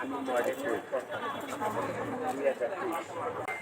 আমি মডেল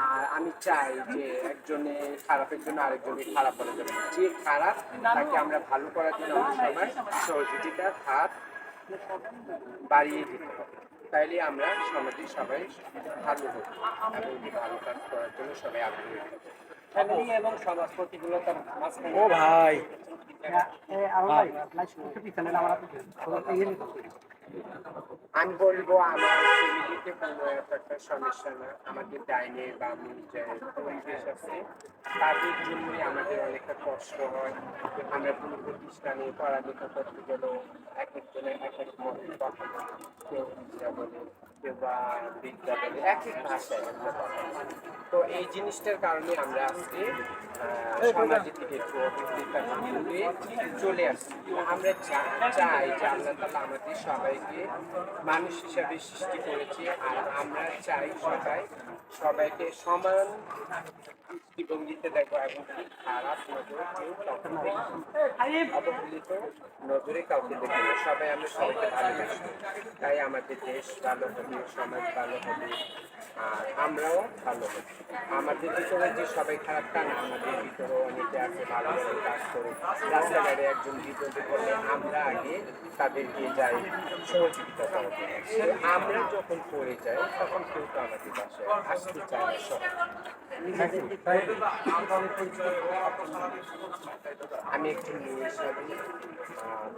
আর আমি চাই যে একজনে খারাপের জন্য আরেকজনে খারাপ করা যাবে না। যে খারাপ তাকে আমরা ভালো করার জন্য সবাই সহযোগিতার হাত বাড়িয়ে দিতে হবে। তাইলে আমরা সমাজে সবাই ভালো হব এবং এই ভালো কাজ করার জন্য সবাই আগ্রহী হবে ফ্যামিলি এবং সমাজ প্রতিকূলতার মাঝখানে ও ভাই। আমি বলব আমার ফ্যামিলিতে কোনো একটা সমস্যা না। আমাদের ডাইনে বামে আছে? তাদের জন্যই আমাদের অনেকটা কষ্ট হয়। আমরা কোনো প্রতিষ্ঠানে পড়ালেখা করতে গেলেও এক একজনের এক এক মতো কথা কেউ বিদ্যা বলে, কেউ বা বিদ্যা বলে, এক এক ভাষায় আমরা কথা। তো এই জিনিসটার কারণে আমরা আজকে সমাজে থেকে দূরে চলে আসছি। আমরা চাই যে আল্লাহ তালা আমাদের সবাইকে মানুষ হিসাবে সৃষ্টি করেছে আর আমরা চাই সবাই সবাইকে সমান দৃষ্টিভঙ্গিতে দেখো এবং খারাপ নজরে কাউকে দেখে না। সবাই আমরা সবাইকে ভালোবাসি। তাই আমাদের দেশ ভালো হবে, সমাজ ভালো হবে, আর আমরাও ভালো হব। আমাদের ভিতরে যে সবাই খারাপ তা না, আমাদের ভিতরেও অনেকে আছে ভালো ভালো কাজ করে। রাস্তাঘাটে একজন বিপদে পড়লে আমরা আগে তাদেরকে যাই, সহযোগিতা করার আমরা যখন পড়ে যাই, তখন কেউ তো আমাদের বাসায় আসতে চায় না সবাই। আমি একজন মেয়ে হিসাবে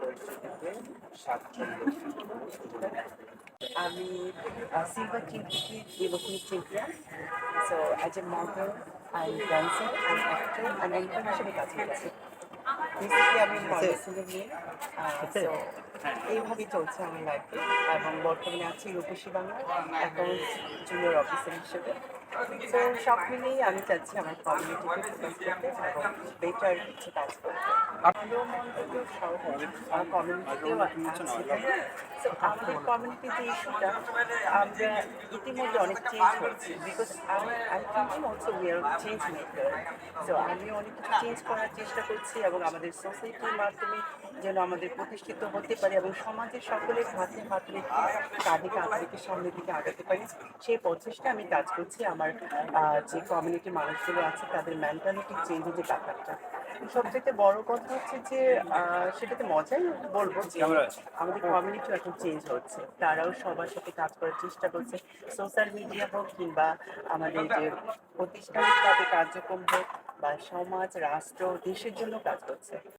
পরিস্থিতিতে স্বাচ্ছন্দ্য আমি সিলভার দেবকুনি চিন্তিয়া so as a model and dancer and actor and editor হিসেবে কাজ করছি। বেসিক্যালি আমি মেয়ে। এইভাবেই চলছে আমার লাইফে এবং বর্তমানে আছি Rupashi Bangla account junior officer হিসেবে। তো সব মিলিয়েই আমি চাচ্ছি আমার কমিউনিটিকে ফোকাস বেটার কিছু কাজ করতে। ভালো মন্তব্য সহ আমার কমিউনিটিতেও আছে আমাদের কমিউনিটি যে ইস্যুটা আমরা ইতিমধ্যে অনেক চেঞ্জ হচ্ছে because I I thinking also we are change maker so আমি অনেক কিছু চেঞ্জ করার চেষ্টা করছি এবং আমাদের সোসাইটির মাধ্যমে যেন আমাদের প্রতিষ্ঠিত হতে পারে এবং সমাজের সকলের হাতে হাত রেখে কাঁধ রেখে সামনের দিকে আগাতে পারি। সেই প্রচেষ্টা আমি কাজ করছি। আমার আহ, যে কমিউনিটির মানুষগুলো আছে তাদের মেন্টালিটি চেঞ্জের যে ব্যাপারটা। সবথেকে বড় কথা হচ্ছে যে সেটাতে মজাই বলব যে আমাদের কমিউনিটি এখন চেঞ্জ হচ্ছে। তারাও সবার সাথে কাজ করার চেষ্টা করছে। সোশ্যাল মিডিয়া হোক কিংবা আমাদের যে প্রতিষ্ঠানিক কার্যক্রম হোক বা সমাজ রাষ্ট্র দেশের জন্য কাজ করছে।